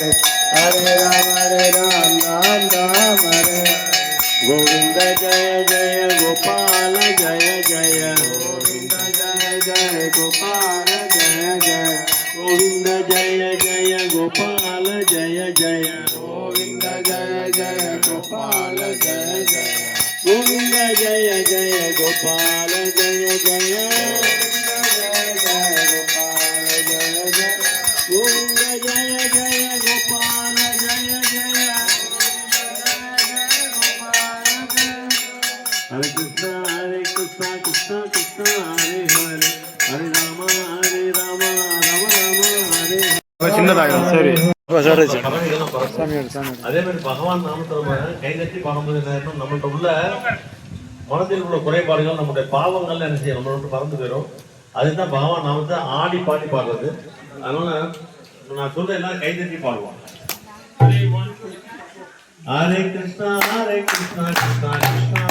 हरे राम हरे राम राम राम हरे गोविंद जय जय गोपाल जय जय गोविंद जय जय गोपाल जय जय गोविंद जय जय गोपाल जय जय गोविंद जय जय गोपाल जय जय गोविंद जय जय गोपाल जय जय ஹரே கிருஷ்ணா ஹரே கிருஷ்ணா கிருஷ்ணா கிருஷ்ணா ஹரே ஹரே ஹரே ராமா ஹரே ராமா ராம ராமா ஹரே அதே மாதிரி பகவான் நாமத்தை கை பாடும்போது என்ன நம்மள்ட்ட உள்ள மனத்தில் உள்ள குறைபாடுகள் நம்முடைய பாவங்கள் என்ன நம்மளோட பறந்து போயிடும் அதுதான் பகவான் நாமத்தை ஆடி பாடி பாடுவது அதனால நான் சொல்ற எல்லாம் கை தட்டி Krishna Hare Krishna Krishna Krishna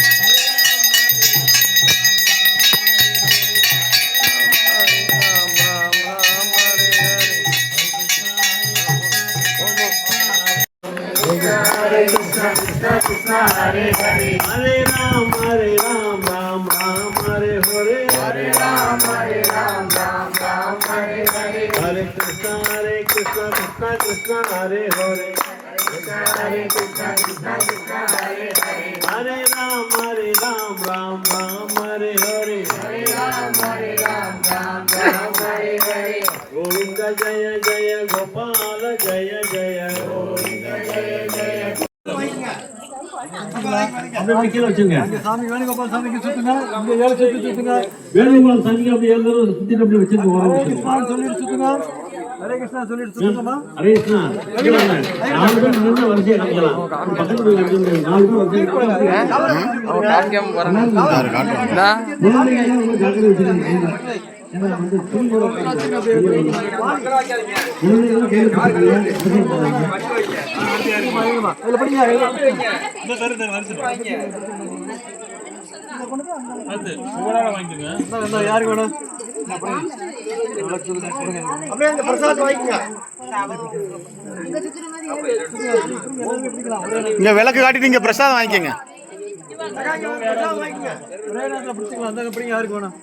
Hare Krishna, Krishna Krishna, Hare Hare. Hare Hare Ram, Hare Hare. Hare Ram, Hare Hare Hare. Krishna, Hare Krishna, Krishna Krishna, Hare Hare. Hare Krishna, Hare Hare. Hare Ram, Hare Hare Hare. Govinda அப்படியே கீழே வச்சுங்க சாமி வேணுகோபால் சாமிக்கு சுத்துங்க இங்க ஏழு சுத்தி சுத்துங்க வேணுகோபால் சாமிக்கு அப்படி எல்லாரும் சுத்திட்டு அப்படி வச்சிருக்க ஹரே கிருஷ்ணா சொல்லிட்டு சுத்துங்க ஹரே கிருஷ்ணா சொல்லிட்டு சுத்துங்கம்மா ஹரே கிருஷ்ணா இங்க வாங்க. நாலு பேர் நின்று வரிசையை காமிக்கலாம் பக்கத்துல போய் வச்சுருங்க. நாலு பேர் வரிசையை காமிக்கலாம். முன்னாடி எல்லாம் ஒரு ஜாக்கிரதை வச்சிருங்க. யாருக்கு வேணும் அப்படியே இந்த பிரசாத் வாங்கிக்கங்க இங்க விளக்கு காட்டிட்டு இங்க பிரசாதம் வாங்கிக்கங்க. ஒரே நேரத்தில் பிடிச்சிக்கலாம் அந்த பிடிங்க யாருக்கு வேணும்